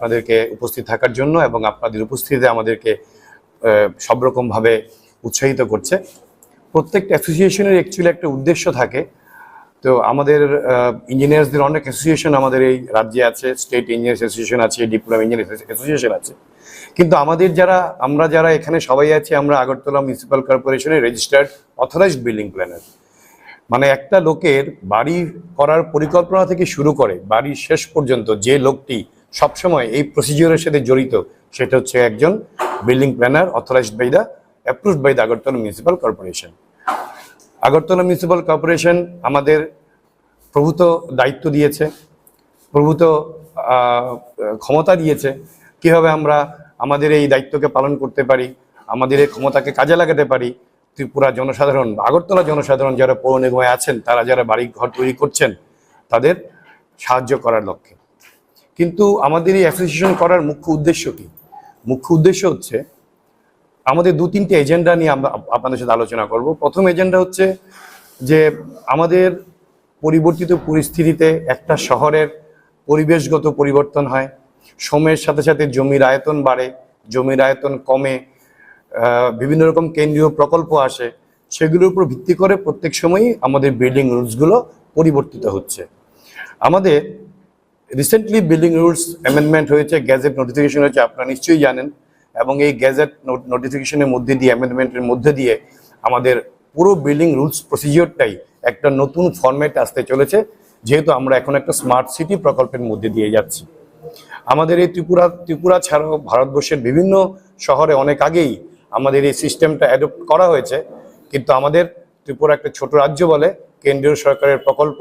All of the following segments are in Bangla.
আপনাদেরকে উপস্থিত থাকার জন্য এবং আপনাদের উপস্থিতিতে আমাদেরকে সব রকম ভাবে উৎসাহিত করছে। প্রত্যেকটা অ্যাসোসিয়েশনের অ্যাকচুয়ালি একটা উদ্দেশ্য থাকে। তো আমাদের ইঞ্জিনিয়ার্সদের অনেক অ্যাসোসিয়েশন আমাদের এই রাজ্যে আছে স্টেট ইঞ্জিনিয়ার্স অ্যাসোসিয়েশন আছে ডিপ্লোমা ইঞ্জিনিয়ার অ্যাসোসিয়েশন আছে। কিন্তু আমাদের যারা, আমরা যারা এখানে সবাই আছি, আমরা আগরতলা মিউনিসিপ্যাল কর্পোরেশনের রেজিস্টার্ড অথরাইজড বিল্ডিং প্ল্যানার মানে একটা লোকের বাড়ি করার পরিকল্পনা থেকে শুরু করে, বাড়ির শেষ পর্যন্ত যে লোকটি সবসময় এই প্রসিজিওরের সাথে জড়িত, সেটা হচ্ছে একজন building planner authorised by the approved by the Agartala municipal corporation Agartala municipal corporation আমাদের প্রভূত দায়িত্ব দিয়েছে, প্রভূত ক্ষমতা দিয়েছে, কীভাবে আমরা আমাদের এই দায়িত্বকে পালন করতে পারি, আমাদের এই ক্ষমতাকে কাজে লাগাতে পারি, ত্রিপুরা জনসাধারণ, আগরতলা জনসাধারণ যারা পৌর নিগমে আছেন, তারা যারা বাড়ি ঘর তৈরি করছেন, তাদের সাহায্য করার লক্ষ্যে। কিন্তু আমাদের এই অ্যাসোসিয়েশন করার মুখ্য উদ্দেশ্য কি? মুখ্য উদ্দেশ্য হচ্ছে আমাদের দু তিনটে এজেন্ডা নিয়ে আমরা আপনাদের সাথে আলোচনা করব। প্রথম এজেন্ডা হচ্ছে যে আমাদের পরিবর্তিত পরিস্থিতিতে একটা শহরের পরিবেশগত পরিবর্তন হয়। সময়ের সাথে সাথে জমির আয়তন বাড়ে, জমির আয়তন কমে বিভিন্ন রকম কেন্দ্রীয় প্রকল্প আসে। সেগুলোর উপর ভিত্তি করে প্রত্যেক সময়ই আমাদের বিল্ডিং রুলসগুলো পরিবর্তিত হচ্ছে। আমাদের রিসেন্টলি বিল্ডিং রুলস অ্যামেন্ডমেন্ট হয়েছে গ্যাজেট নোটিফিকেশন হয়েছে, আপনারা নিশ্চয়ই জানেন। এবং এই গ্যাজেট নোটিফিকেশনের মধ্যে দিয়ে অ্যামেন্ডমেন্টের মধ্যে দিয়ে আমাদের পুরো বিল্ডিং রুলস প্রসিজিওরটাই একটা নতুন ফরম্যাট আসতে চলেছে, যেহেতু আমরা এখন একটা স্মার্ট সিটি প্রকল্পের মধ্যে দিয়ে যাচ্ছি। আমাদের এই ত্রিপুরা ত্রিপুরা ছাড়াও ভারতবর্ষের বিভিন্ন শহরে অনেক আগেই আমাদের এই সিস্টেমটা অ্যাডপ্ট করা হয়েছে। কিন্তু আমাদের ত্রিপুরা একটা ছোট রাজ্য বলে, কেন্দ্রীয় সরকারের প্রকল্প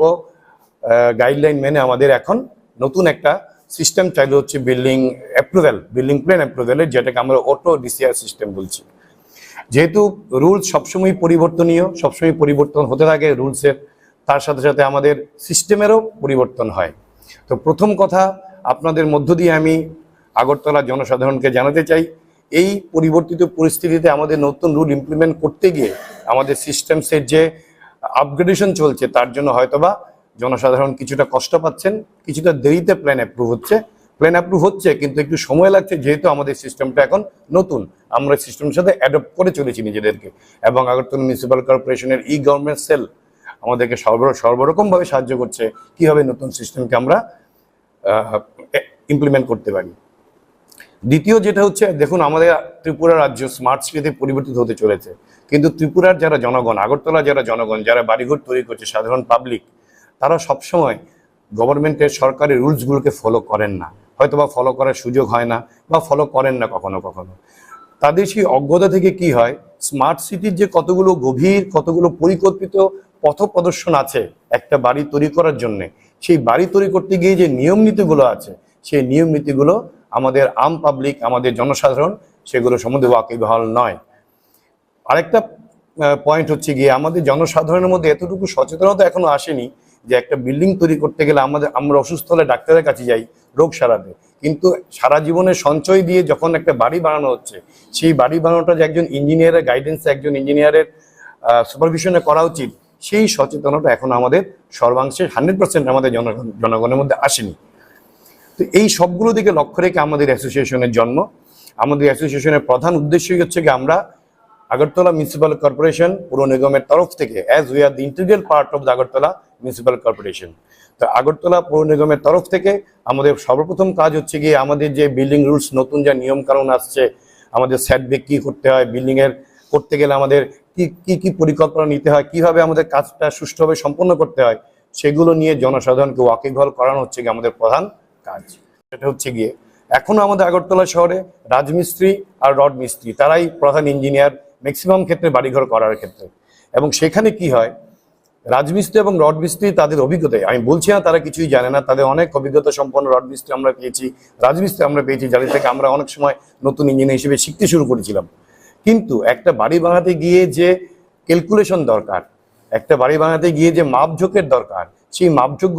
গাইডলাইন মেনে আমাদের এখন নতুন একটা সিস্টেম চাইলে হচ্ছে বিল্ডিং অ্যাপ্রুভেল বিল্ডিং প্ল্যান অ্যাপ্রুভেলের যেটাকে আমরা অটো ডিসিআর সিস্টেম বলছি। যেহেতু রুলস সবসময় পরিবর্তনীয় সবসময় পরিবর্তন হতে থাকে রুলসের তার সাথে সাথে আমাদের সিস্টেমেরও পরিবর্তন হয়। তো প্রথম কথা, আপনাদের মধ্য দিয়ে আমি আগরতলা জনসাধারণকে জানাতে চাই, এই পরিবর্তিত পরিস্থিতিতে আমাদের নতুন রুল ইমপ্লিমেন্ট করতে গিয়ে আমাদের সিস্টেমসের যে আপগ্রেডেশন চলছে, তার জন্য হয়তোবা জনসাধারণ কিছুটা কষ্ট পাচ্ছেন, কিছুটা দেরিতে প্ল্যান অ্যাপ্রুভ হচ্ছে। প্ল্যান অ্যাপ্রুভ হচ্ছে, কিন্তু একটু সময় লাগছে, যেহেতু আমাদের সিস্টেমটা এখন নতুন। আমরা সিস্টেমের সাথে অ্যাডপ্ট করে চলেছি নিজেদেরকে। এবং আগরতলা মিউনিসিপ্যাল কর্পোরেশনের ই গভর্নমেন্ট সেল আমাদেরকে সর্ব, সর্বরকমভাবে সাহায্য করছে, কীভাবে নতুন সিস্টেমকে আমরা ইমপ্লিমেন্ট করতে পারি। দ্বিতীয় যেটা হচ্ছে, দেখুন, আমাদের ত্রিপুরা রাজ্য স্মার্ট সিটিতে পরিবর্তিত হতে চলেছে। কিন্তু ত্রিপুরার যারা জনগণ আগরতলা যারা জনগণ, যারা বাড়িঘর তৈরি করছে, সাধারণ পাবলিক তারা সবসময় গভর্নমেন্টের সরকারি রুলসগুলোকে ফলো করেন না। হয়তো বা ফলো করার সুযোগ হয় না বা ফলো করেন না কখনো কখনো। তাদের সেই অজ্ঞতা থেকে কি হয়? স্মার্ট সিটির যে কতগুলো গভীর, কতগুলো পরিকল্পিত পথ প্রদর্শন আছে একটা বাড়ি তৈরি করার জন্য, সেই বাড়ি তৈরি করতে গিয়ে যে নিয়ম নীতিগুলো আছে, সেই নিয়ম নীতিগুলো আমাদের আম পাবলিক আমাদের জনসাধারণ, সেগুলো সম্বন্ধে ওয়াকিবহাল নয়। আরেকটা পয়েন্ট হচ্ছে গিয়ে আমাদের জনসাধারণের মধ্যে এতটুকু সচেতনতা এখনও আসেনি যে একটা বিল্ডিং তৈরি করতে গেলে আমাদের, আমরা অসুস্থ হলে ডাক্তারের কাছে যাই, রোগ সারাতে কিন্তু সারা জীবনের সঞ্চয় দিয়ে যখন একটা বাড়ি বানানো হচ্ছে, সেই বাড়ি বানানোটা যে একজন ইঞ্জিনিয়ারের গাইডেন্সে একজন ইঞ্জিনিয়ারের সুপারভিশনে করা উচিত, সেই সচেতনতা এখন আমাদের সর্বাংশে হান্ড্রেড পার্সেন্ট আমাদের জনগণ জনগণের মধ্যে আসেনি। তো এই সবগুলো দিকে লক্ষ্য রেখে আমাদের অ্যাসোসিয়েশনের জন্ম। আমাদের অ্যাসোসিয়েশনের প্রধান উদ্দেশ্যই হচ্ছে কি আমরা আগরতলা মিউনিসিপ্যাল কর্পোরেশন পুর নিগমের তরফ থেকে as we are the integral part of the Agartala municipal corporation তো আগরতলা পৌর নিগমের তরফ থেকে আমাদের সর্বপ্রথম কাজ হচ্ছে গিয়ে আমাদের যে বিল্ডিং রুলস নতুন যা নিয়ম কানুন আসছে, আমাদের স্যাটবেক কি করতে হয় বিল্ডিংয়ের করতে গেলে আমাদের কি কি কি পরিকল্পনা নিতে হয়, কীভাবে আমাদের কাজটা সুষ্ঠুভাবে সম্পন্ন করতে হয়, সেগুলো নিয়ে জনসাধারণকে ওয়াকিবহাল করানো হচ্ছে গিয়ে আমাদের প্রধান কাজ। সেটা হচ্ছে গিয়ে এখনও আমাদের আগরতলা শহরে রাজমিস্ত্রি আর রড মিস্ত্রি, তারাই প্রধান ইঞ্জিনিয়ার ম্যাক্সিমাম ক্ষেত্রে বাড়িঘর করার ক্ষেত্রে। এবং সেখানে কি হয় রাজমিস্ত্রি এবং রড মিস্ত্রি তাদের অভিজ্ঞতায় আমি বলছি না তারা কিছুই জানে না, তাদের অনেক অভিজ্ঞতা সম্পন্ন রড মিস্ত্রি আমরা পেয়েছি, রাজমিস্ত্রি আমরা পেয়েছি যাদের থেকে আমরা অনেক সময় নতুন ইঞ্জিনিয়ার হিসেবে শিখতে শুরু করেছিলাম। কিন্তু একটা বাড়ি বানাতে গিয়ে যে ক্যালকুলেশন দরকার, একটা বাড়ি বানাতে গিয়ে যে মাপঝোঁকের দরকার, সেই মাপঝোঁক